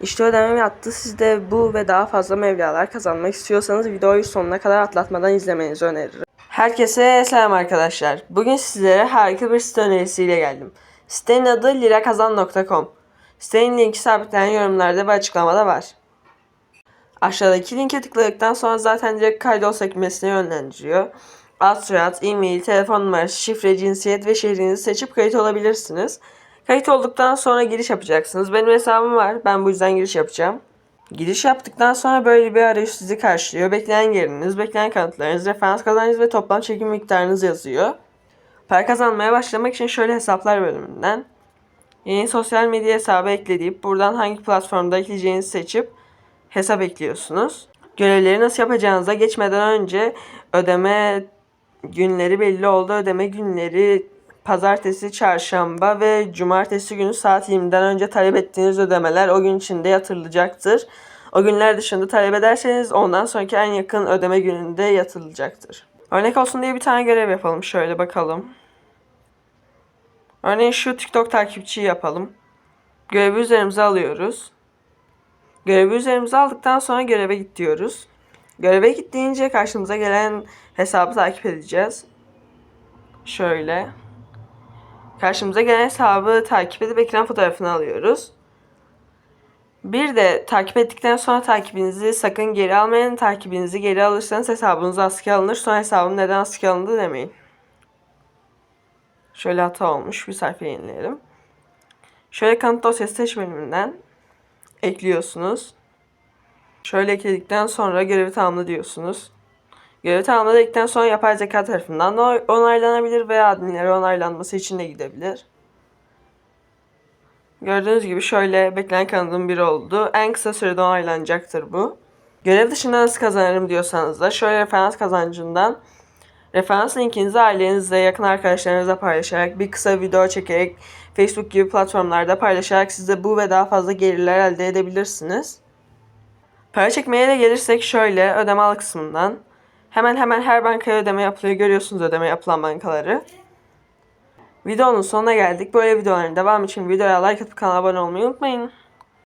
İşte ödemem yattı. Siz de bu ve daha fazla mevlalar kazanmak istiyorsanız videoyu sonuna kadar atlatmadan izlemenizi öneririm. Herkese selam arkadaşlar. Bugün sizlere harika bir site önerisiyle geldim. Sitenin adı lirakazan.com. Sitenin linki sabitlenen yorumlarda ve açıklamada var. Aşağıdaki linke tıkladıktan sonra zaten direkt kaydol sekmesine yönlendiriyor. Ad, soyad, e-mail, telefon numarası, şifre, cinsiyet ve şehrinizi seçip kayıt olabilirsiniz. Kayıt olduktan sonra giriş yapacaksınız. Benim hesabım var. Ben bu yüzden giriş yapacağım. Giriş yaptıktan sonra böyle bir arayüz sizi karşılıyor. Bekleyen geliriniz, bekleyen kanıtlarınız, referans kazancınız ve toplam çekim miktarınız yazıyor. Para kazanmaya başlamak için şöyle hesaplar bölümünden yeni sosyal medya hesabı ekleyip buradan hangi platformda ekleyeceğinizi seçip hesap ekliyorsunuz. Görevleri nasıl yapacağınıza geçmeden önce ödeme günleri belli oldu. Ödeme günleri pazartesi, çarşamba ve cumartesi günü saat 20'den önce talep ettiğiniz ödemeler o gün içinde yatırılacaktır. O günler dışında talep ederseniz ondan sonraki en yakın ödeme gününde yatırılacaktır. Örnek olsun diye bir tane görev yapalım. Şöyle bakalım. Örneğin şu TikTok takipçiyi yapalım. Görevi üzerimize alıyoruz. Görevi üzerimize aldıktan sonra göreve git diyoruz. Göreve git deyince karşımıza gelen hesabı takip edeceğiz. Şöyle. Karşımıza gelen hesabı takip edip ekran fotoğrafını alıyoruz. Bir de takip ettikten sonra takibinizi sakın geri almayın. Takibinizi geri alırsanız hesabınız askıya alınır. Sonra hesabım neden askıya alındı demeyin. Şöyle hata olmuş. Bir sayfa yenileyelim. Şöyle kanıt dosyası seç bölümünden ekliyorsunuz. Şöyle ekledikten sonra görevi tamamla diyorsunuz. Görevi tamamladıktan sonra yapay zeka tarafından da onaylanabilir veya adminlere onaylanması için de gidebilir. Gördüğünüz gibi şöyle beklenen kanadın biri oldu. En kısa sürede onaylanacaktır bu. Görev dışında nasıl kazanırım diyorsanız da şöyle referans kazancından referans linkinizi ailenizle, yakın arkadaşlarınızla paylaşarak, bir kısa video çekerek, Facebook gibi platformlarda paylaşarak siz de bu ve daha fazla gelirler elde edebilirsiniz. Para çekmeye de gelirsek şöyle ödeme al kısmından hemen hemen her bankaya ödeme yapılıyor. Görüyorsunuz ödeme yapılan bankaları. Videonun sonuna geldik. Böyle videoların devamı için videoya like atıp kanala abone olmayı unutmayın.